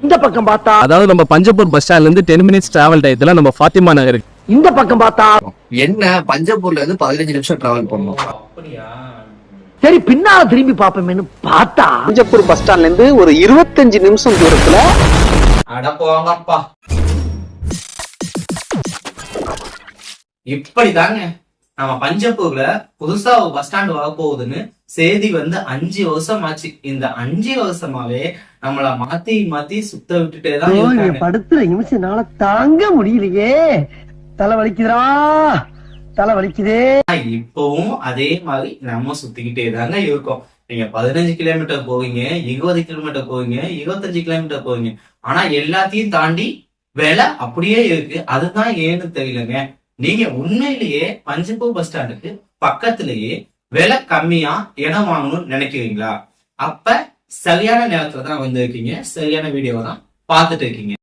இந்த பக்கம் பார்த்தா அதாவது நம்ம பஞ்சப்பூர் பஸ் ஸ்டாண்ட்ல இருந்து டென் மினிட்ஸ் டிராவல் டயத்துல நம்ம ஃபாத்திமா நகர். இந்த பக்கம் பார்த்தா என்ன? பஞ்சப்பூர்ல இருந்து பதினஞ்சு நிமிஷம் டிராவல் பண்ணணும். சரி பின்னால திரும்பி பாப்போமேன்னு பார்த்தா பஞ்சப்பூர் பஸ் ஸ்டாண்ட்ல இருந்து ஒரு இருபத்தஞ்சு நிமிஷம் தூரத்துல அட போங்கப்பா. இப்படிதாங்க. நம்ம பஞ்சப்பூர்ல புதுசா ஒரு பஸ் ஸ்டாண்ட் வர போகுதுன்னு செய்தி வந்து அஞ்சு வருஷம் ஆச்சு இந்த அஞ்சு வருஷமாவே நம்மள மாத்தி மாத்தி சுத்த விட்டுட்டே தான் படுத்துற தாங்க முடியலையே. தலை வலிக்குதுடா. தலை வலிக்குதே. இப்பவும் அதே மாதிரி நம்ம சுத்திக்கிட்டே தாங்க இருக்கோம். நீங்க பதினஞ்சு கிலோமீட்டர் போவீங்க இருபது கிலோமீட்டர் போவீங்க இருபத்தஞ்சு கிலோமீட்டர் போவீங்க. ஆனா எல்லாத்தையும் தாண்டி விலை அப்படியே இருக்கு. அதுதான் ஏன்னு தெரியலங்க. நீங்க உண்மையிலேயே பஞ்சப்பூர் பஸ் ஸ்டாண்டுக்கு பக்கத்திலேயே விலை கம்மியா இடம் வாங்கணும்னு நினைக்கிறீங்களா? அப்ப சரியான நேரத்துல தான் வந்திருக்கீங்க சரியான வீடியோ தான் பார்த்துட்டு இருக்கீங்க.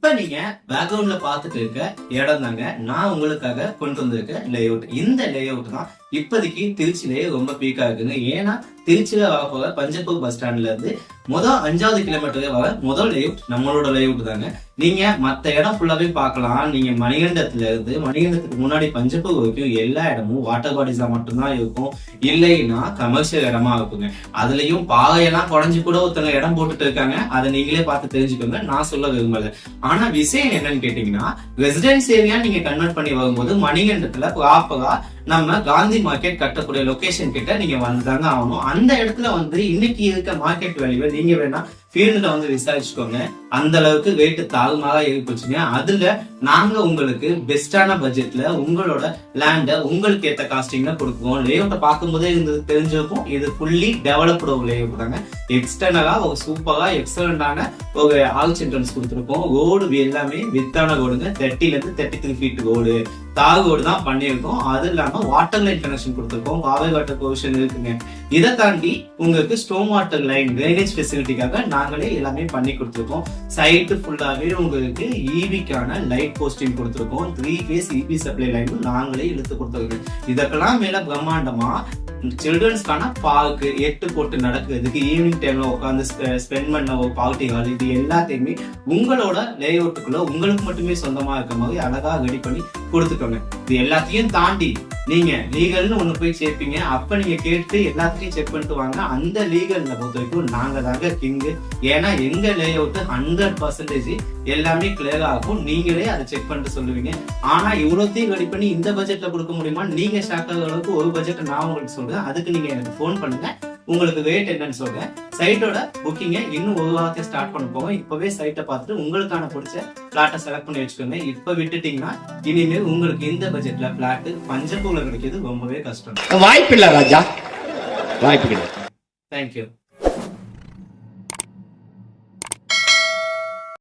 இப்ப நீங்க பேக்ரவுண்ட்ல பாத்துட்டு இருக்க இடம் தாங்க நான் உங்களுக்காக கொண்டு வந்திருக்க லேஅவுட் இந்த லேஅவுட் தான் இப்போதைக்கு திருச்சியிலேயே ரொம்ப பீக்கா இருக்குங்க. ஏன்னா திருச்சியில வர போற பஞ்சப்பூர் பஸ் ஸ்டாண்ட்ல இருந்து முதல் அஞ்சாவது கிலோமீட்டர் வர முதல் லேஅவுட் நம்மளோட லேஅவுட் தாங்க. நீங்க மத்த இடம் ஃபுல்லாவே பார்க்கலாம். நீங்க மணிகண்டத்துல இருந்து மணிகண்டத்துக்கு முன்னாடி பஞ்சப்பூர் வரைக்கும் எல்லா இடமும் வாட்டர் பாடிஸா மட்டும்தான் இருக்கும். இல்லைன்னா கமர்ஷியல் இடமா இருக்குங்க. அதுலயும் பாகையெல்லாம் குறைஞ்சு கூட ஒருத்தவங்க இடம் போட்டுட்டு இருக்காங்க. அதை நீங்களே பார்த்து தெரிஞ்சுக்கோங்க. நான் சொல்ல விரும்பல. ஆனா விஷயம் என்னன்னு கேட்டீங்கன்னா ரெசிடென்ஸ் ஏரியா நீங்க கன்வெர்ட் பண்ணி வரும்போது மணிகண்டத்துல ப்ராப்பரா நம்ம காந்தி மார்க்கெட் கட்டக்கூடிய லொகேஷன் கிட்ட நீங்க வந்துதாங்க ஆகணும். அந்த இடத்துல வந்து இன்னைக்கு இருக்க மார்க்கெட் வேல்யூ நீங்க வேணா ஃபீல்டுல வந்து விசாரிச்சுக்கோங்க. அந்த அளவுக்கு வெயிட் தாறுமாறா இருக்குச்சுங்க அதுல நாங்க உங்களுக்கு பெஸ்டான பட்ஜெட்ல உங்களோட லேண்ட உங்களுக்கு ஏத்த காஸ்டிங்ல கொடுக்குவோம் லேஅவுட்டை பார்க்கும்போதே இருந்தது தெரிஞ்சிருக்கும். இது ஃபுல்லி டெவலப்டு ஒரு லேஅவுட் தாங்க. எக்ஸ்டர்னலா ஒரு சூப்பரா எக்ஸலண்டான ஒரு ஆல்ஸ் சென்ட்ரன்ஸ் கொடுத்துருக்கோம் ரோடு எல்லாமே வித்தான ரோடுங்க தேர்ட்டில இருந்து தேர்ட்டி த்ரீ ஃபீட் ரோடு தாகோடு தான் பண்ணியிருக்கோம். அது இல்லாம வாட்டர் லைன் கனெக்ஷன் கொடுத்துருக்கோம். வாவை வாட்டர் ப்ரொவிஷன் இருக்குங்க. இதை தாண்டி உங்களுக்கு ஸ்டோம் வாட்டர் லைன் ட்ரைனேஜ் ஃபெசிலிட்டிக்காக நாங்களே எல்லாமே பண்ணி கொடுத்துருக்கோம். சைட்டு ஃபுல்லாவே உங்களுக்கு ஈபிக்கான லைட் போஸ்டிங் கொடுத்துருக்கோம். த்ரீ ஃபேஸ் இபி சப்ளை லைனும் நாங்களே இழுத்து கொடுத்துருக்கோம். இதற்கெல்லாம் மேல பிரம்மாண்டமா சில்ட்ரன்ஸ்க்கான பார்க்கு எட்டு போட்டு நடக்கிறதுக்கு ஈவினிங் டைம்ல உட்காந்து ஸ்பெண்ட் பண்ண ஒரு பார்ட்டி ஹால் இது எல்லாத்தையுமே உங்களோட லேஅவுட்டுக்குள்ள உங்களுக்கு மட்டுமே சொந்தமா இருக்க மாதிரி அழகா ரெடி பண்ணி கொடுத்துக்கோங்க இது எல்லாத்தையும் தாண்டி நீங்க லீகல்னு ஒண்ணு போய் சேர்ப்பீங்க. அப்ப நீங்க கேட்டு எல்லாத்தையும் செக் பண்ணிட்டு வாங்க. அந்த லீகல்ல பொறுத்த வரைக்கும் நாங்க தாங்க கிங்கு ஏன்னா எங்க லே அவுட் ஹண்ட்ரட் பர்சன்டேஜ் எல்லாமே கிளியர் ஆகும். நீங்களே அதை செக் பண்ணிட்டு சொல்லுவீங்க. ஆனா இவ்வளோத்தையும் ரெடி பண்ணி இந்த பட்ஜெட்ல கொடுக்க முடியுமா? நீங்க ஷாக் ஆகிற அளவுக்கு ஒரு பட்ஜெட் நான் உங்களுக்கு சொல்றேன். அதுக்கு நீங்க எனக்கு ஃபோன் பண்ணுங்க. உங்களுக்கு ரேட் என்னன்னு சொல்றேன் சைட்டோட புக்கிங்கை இன்னும் ஒரு வாரத்தை ஸ்டார்ட் பண்ண போவோம் இப்பவே சைட்டை பார்த்துட்டு உங்களுக்கான பிடிச்ச பிளாட்டை செலக்ட் பண்ணி வச்சுக்கோங்க. இப்ப விட்டுட்டீங்கன்னா இனிமேல் உங்களுக்கு இந்த பட்ஜெட்ல பிளாட் பஞ்சப்பூர்ல கிடைக்கிறது ரொம்பவே கஷ்டம். வாய்ப்பில்லை ராஜா. வாய்ப்பு கிடையாது. தேங்க்யூ